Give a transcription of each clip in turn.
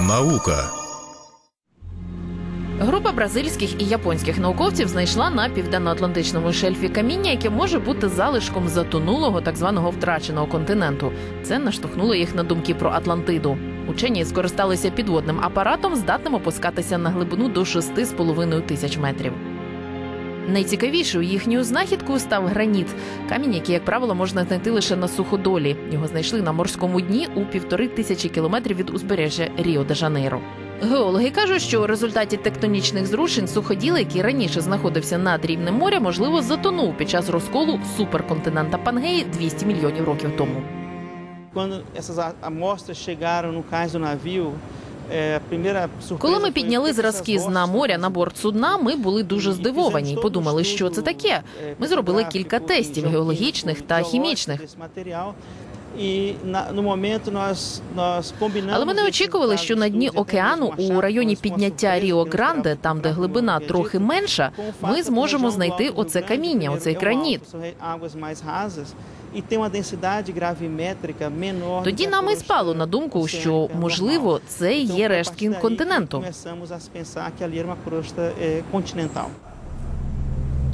Наука Група бразильських і японських науковців знайшла на південно-атлантичному шельфі каміння, яке може бути залишком затонулого так званого втраченого континенту. Це наштовхнуло їх на думки про Атлантиду. Учені скористалися підводним апаратом, здатним опускатися на глибину до 6,5 тисяч метрів. Найцікавішою їхньою знахідкою став граніт, камінь, який, як правило, можна знайти лише на суходолі. Його знайшли на морському дні у півтори тисячі кілометрів від узбережжя Ріо де Жанейро. Геологи кажуть, що у результаті тектонічних зрушень суходіл, який раніше знаходився над рівнем моря, можливо, затонув під час розколу суперконтинента Пангеї 200 мільйонів років тому. Essas a- amostras chegaram no cais do surpresa Коли ми підняли зразки з на моря на борт судна, ми були дуже здивовані і подумали, що це таке. Ми зробили кілька тестів геологічних та хімічних. Але ми не очікували, що на дні океану у районі підняття Ріо Гранде, там де глибина трохи менша, ми зможемо знайти оце каміння, оцей граніт. Тоді нам і спало на думку, що можливо це і є рештки континенту.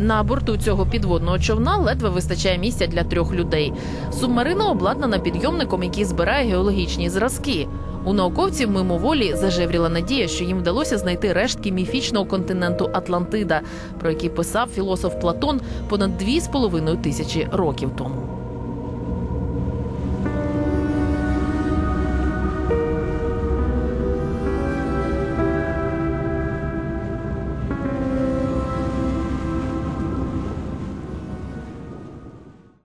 На борту цього підводного човна ледве вистачає місця для трьох людей. Субмарина обладнана підйомником, який збирає геологічні зразки. У науковців мимоволі зажевріла надія, що їм вдалося знайти рештки міфічного континенту Атлантида, про який писав філософ Платон понад дві з половиною тисячі років тому.